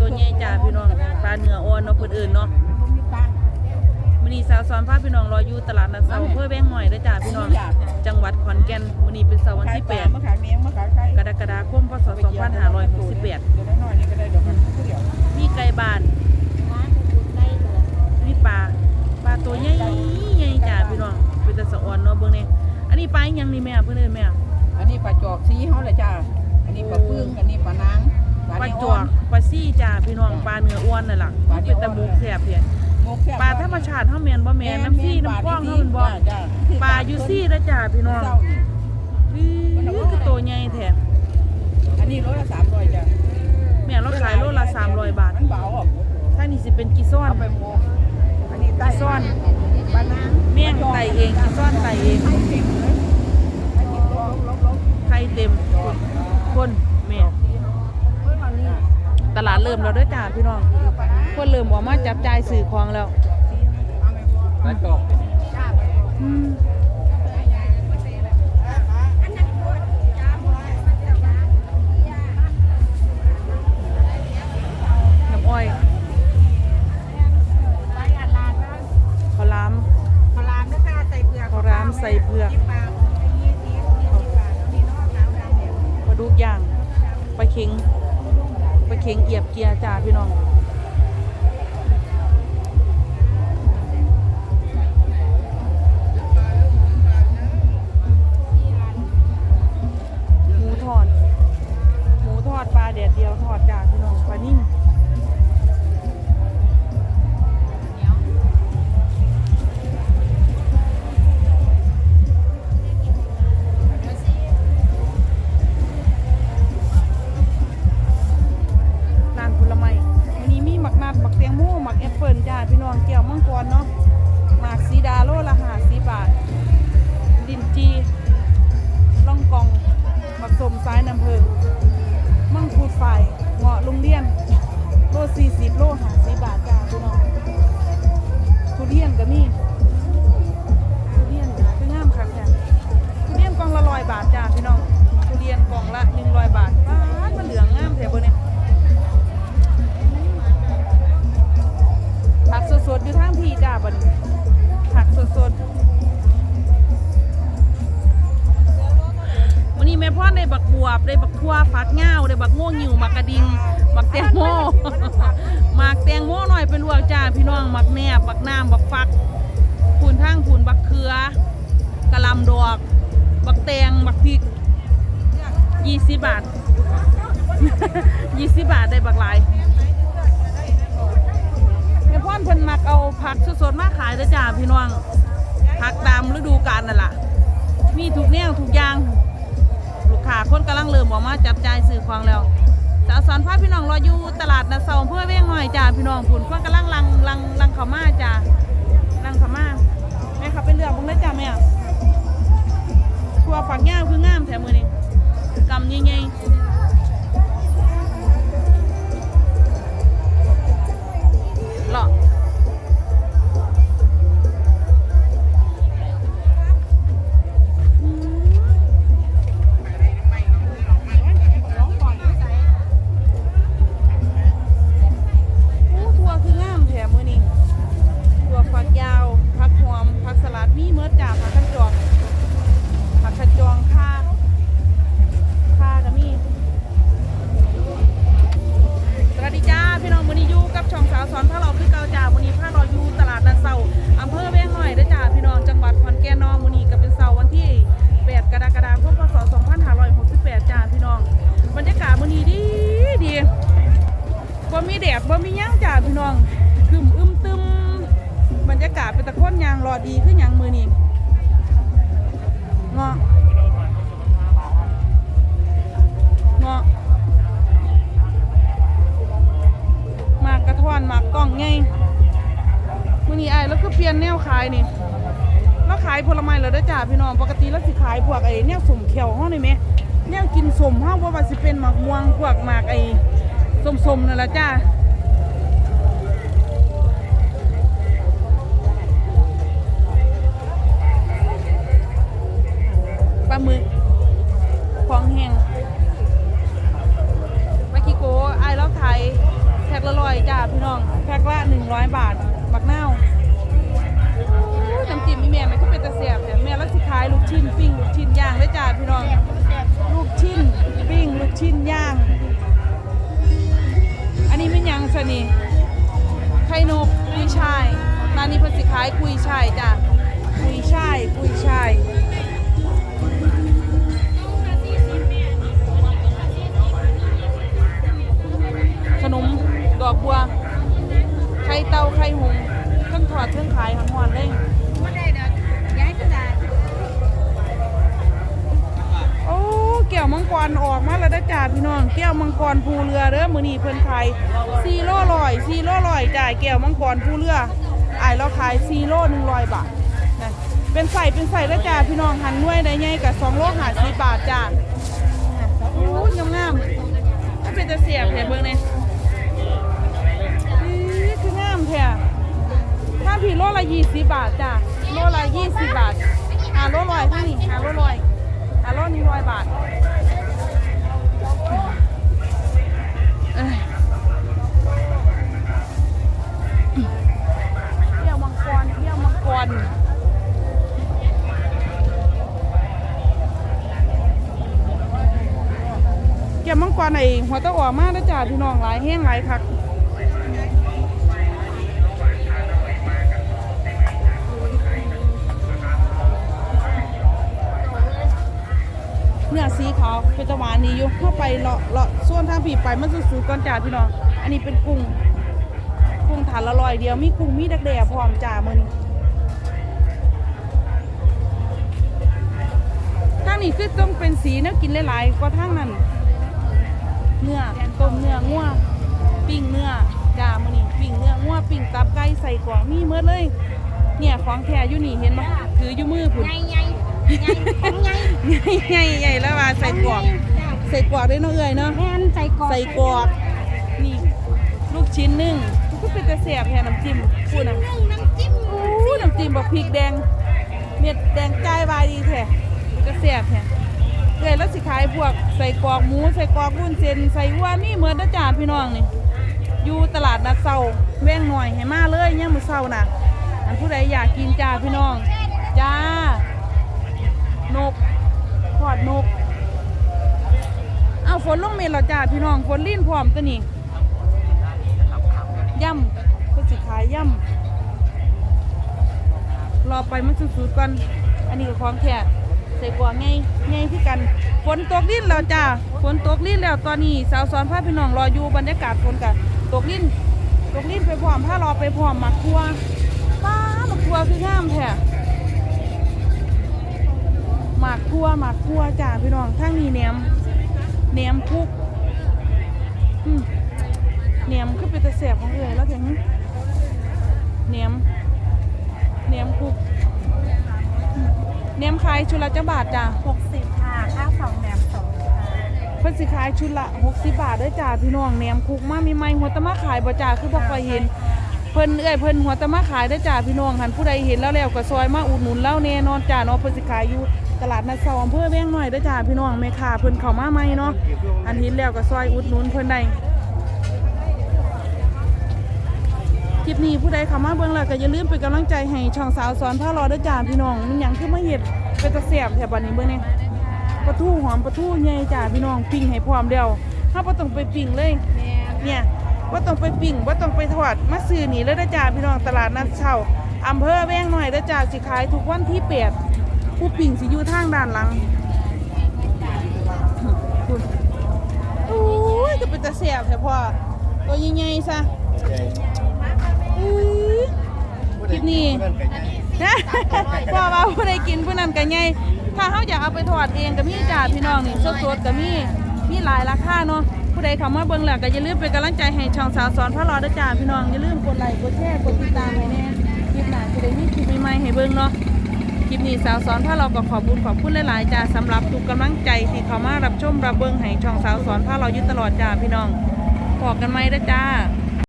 ตัวใหญ่จ้าพี่น้องปลาเนื้ออ่อนเนาะเพิ่นเอิ้นเนาะมื้อนี้สาวสอนพาพี่น้องรออยู่ตลาดนัดเซาอำเภอแว้งหอยเด้อจ้าพี่น้องจังหวัดขอนแก่นมื้อนี้เป็นเสาร์วันที่มะขามเมียงมะขากรกฎาคมพศ2568เดี๋ยวน้อยๆนี่ก็ได้เดี๋ยวมันผู้เดียวมีไก่บ้านมีปลาปลาตัวใหญ่ใหญ่จ้าพี่น้องเป็นตะสะอ่อนเนาะเบิ่งนี่อันนี้ปลาอีหยังนี่แม่เพิ่นเอิ้นแม่อันนี้ปลาจอกสีเฮาเลยจ้าอันนี้ปลาปึ้งอันนี้ปลานาง ปลาจวกปลาซี่จ้าพี่น้องปลาเนื้ออ้วนนั่นล่ะมันเป็นตะบุกแซ่บเพียปลาธรรมชาติเฮาแม่นบ่แม่นน้ำซี่น้ำคลองเฮาแม่นบ่ปลาอยู่ซี่เด้อจ้าพี่น้องอื้อคือตัวใหญ่แท้อันนี้โลละสามร้อยจ้ะแม่เราขายโลละ300บาทมันเบาอะถ้านี่สิเป็นกิซ่อนเอาไปโมกอันนี้ไต้กิซ่อนปลานางเมี่ยงไต่เองกิซ่อนไต่เอง ริ่มแล้วเด้อจ้าพี่น้องคนเริ่มออกมาจับจ่ายสื่อของแล้วปลาจอกอืม เกียร์จ้าพี่น้องหมูทอดหมูทอดปลาแดดเดียวทอดจ้าพี่น้องปลานิ่ม กกระดิงบักแตงโมหมากแตงโมหน่อยเป็นลวกจ้าพี่น้องมักแนบบักน้ำบักฟักพูนทั้งพูนบักเขือกระลำดอกบักแตงบักพริกยี่สิบบาทยี่สิบบาทได้บักหลายแม่พ่อเพิ่นมักเอาผักสดๆมาขายเด้อจ้าพี่น้องผักตามฤดูกาลนั่นล่ะ มีทุกแนวทุกอย่าง ลูกค้าคนกำลังเริ่มออกมาจับจ่ายซื้อของแล้ว สาวสอนพาพี่น้องรออยู่ตลาดนัดเสาเพื่อเว้งหอยจ้าพี่น้องผุนคนกำลังลังลังลังเขามาจ้าลังเขามา มีแดดบ่มีหยังจ้าพี่น้องครึมอึมตึมบรรยากาศเป็นตะโคนยางรอดีขึ้นยังมือนี่เงาะเงาะมากระท้อนมากกล้องไงมือนี้ไอ้แล้วก็เปลี่ยนแนวขายนี่แล้วขายผลไม้แล้วเด้อจ้าพี่น้องปกติแล้วสิขายพวกไอ้แนวสมเขียวห้องนี่ไหมแนวกินสมห้องว่าว่าสิเป็นหมากม่วงพวกหมากไอ้ ส้มๆนั่นแหละจ้าปลาหมึกของแห้งปลาคิโกไอ้ายแพล้วขายจ้าพี่น้อง แพ็คละ100บาทบักนาวน้ำจิ้มมีแม่มันก็เป็นตะเสียบแต่แม่รักสิขายลูกชิ้นปิ้งลูกชิ้นย่างด้วยจ้าพี่น้อง ลูกชิ้นปิ้งลูกชิ้นย่าง นี้เป็นหยังสนี่ไข่นกกุยช่ายร้านนี้เพิ่นสิขายกุยช่ายจ้ะกุยช่ายกุยช่าย อเด้อมื้อนี้เพิ่นขาย4โลร้อย4โลร้อยจ่ายแก้วมังกรภูเรืออายเราขาย4โร่หนึ่งล100บาทนะเป็นใส่เป็นใส่แล้วจ้าพี่น้องหันหน่วยได้ใหญ่กับ2โล50บาทจ้าโอ้ยงามๆถ้าเป็นตะเสียบแท้เบิ่งนี่อีคืองามแท้ถ้าพี่โลละ20บาทจ้าโลละ20บาทหาโลร้อยเท่านี้หาโลร้อยอาโลนี้ร้อยบาท ยวมังกรไอหัวตะออมากนะจ้าพี่น้องหลายแห้งหลายคักเนื้อสีขาวเป็นตะวานนี่อยู่เข้าไปเลาะเลาะส่วนทางผีไปมันสูดๆก่อนจ่าพี่น้อง อันนี้เป็นกุ้งกุ้งฐานละลอยเดียวมีกุ้งมีดักแด่พร้อมจ่ามือนี้ทางนี้คือต้องเป็นสีเนื้อกินหลายๆกว่าทางนั้น เนื้อต้มเนื้องัวปิ้งเนื้อจ่ามือนี้ปิ้งเนื้องัวปิ้งตับไก่ใส่กล่องมีเมื่อเลย เนี่ยของแท้อยู่นี่เห็นไหมถืออยู่มือผุนใหญ่ใหญ่ใหญ่ของใหญ่ใหญ่ใหญ่แล้วว่าใส่กรอกใส่กรอกด้วยเนาะเอ้ยเนาะแทนใส่กรอกใส่กรอกนี่ลูกชิ้นหนึ่งก็เป็นตะเสียบแทนน้ำจิ้มพูดนะน้ำจิ้มอู้น้ำจิ้มบักพริกแดง เม็ดแดงจ่ายบายดีแท้ตะเสียบแท้ เลยแล้วสิขายพวกใส่กรอกหมูใส่กรอกวุ้นเส้นใส่วัวมีเหมือนนะจ้าพี่น้องนี่อยู่ตลาดนัดเซาแว่งหน่อยให้มาเลยเนี่ยมือเซาน่ะอันผู้ใดอยากกินจ้าพี่น้องจ้านกทอดนกเอาฝนลงเมลแล้วจ้าพี่น้องฝนลิ้นพร้อมตัวนี้ย่ำก็สิขายย่ำรอไปมันสุดๆก่อนอันนี้ก็ของแท้ ใส่กวางไงไงคือกันฝนตกลิ้นแล้วจ้าฝนตกลิ้นแล้วตอนนี้สาวสอนพาพี่น้องรออยู่บรรยากาศฝนกันตกลิ้นตกลิ้นไปพร้อมผ้ารอไปพร้อมหมักทัวป้าหมักทัวคืองามแท้หมักทัวหมักทัวจ้าพี่น้องทั้งนี้แหนมเนียมพุกเนียมคือเป็นตะเสียบของเอ๋ยแล้วถึงเนียมเนียมพุก เนียมขายชุดละจักบาทจ้ะหกสิบค่ะข้าวสองแหนมสองค่ะเพิ่นสิขายชุดละ60บาทเด้อจ้าพี่น้องเนียมคุกมามีไม้หัวตะมาขายบ่จ้าคือบ่ค่อยเห็น เพิ่นเอ้ยเพิ่นหัวตะมาขายเด้อจ้าพี่น้องหันผู้ใดเห็นแล้วแล้วก็ซอยมาอุดหนุนเล่าแน่นอนจ้าเนาะเพิ่นสิขายอยู่ตลาดนัดเซาอำเภอแว้งน้อยเด้อจ้าพี่น้องแม่ค้าเพิ่นเข้ามาใหม่เนาะอันเห็นแล้วก็ซอยอุดหนุนเพิ่นได้ ลิปนี้ผู้ใดเข้ามาเบิ่งแล้วก็อย่าลืมเป็นกำลังใจให้ช่องสาวสอนพารอเด้อจ้าพี่น้องมันหยังคือมาเฮ็ดเป็นตะแซ่บแถวบัดนี้เบิ่งนี่ปลาทูหอมปลาทูใหญ่จ้าพี่น้องปิ้งให้พร้อมเดียวเฮาบ่ต้องไปปิ้งเลยแม่เนี่ยว่าต้องไปปิ่งว่าต้องไปทอดมาซื้อนี่เลยนะจ้าพี่น้องตลาดนัดเช่าอำเภอแว้งหน่อยนะจ้าสิขายทุกวันที่เปียดผู้ปิ่งสิอยู่ทางด้านหลังคุณโอ้ยจะเป็นตะเสียบแท้พ่อตัวใหญ่ๆซะอื้อ คลิปนี้พ่อว่าผู้ใดกินผู้นั้นก็ใหญ่ถ้าเขาอยากเอาไปทอดเองก็มีจ้าพี่น้องนี่สดๆก็มีมีหลายราคาเนาะผู้ใดเข้ามาเบิ่งแล้วก็อย่าลืมเป็นกำลังใจให้ช่องสาวสอนพระรอด้วยจ้าพี่น้องอย่าลืมกดไลค์กดแชร์กดติดตามให้แน่คลิปหน้าจะได้มีคลิปใหม่ๆให้เบิ่งเนาะคลิปนี้สาวสอนพระเราก็ขอบุญขอบคุณหลายๆจ้าสำหรับทุกกำลังใจที่เข้ามารับชมรับเบิ่งให้ช่องสาวสอนพระเราอยู่ตลอดจ้าพี่น้องพอกันไหมเด้อจ้า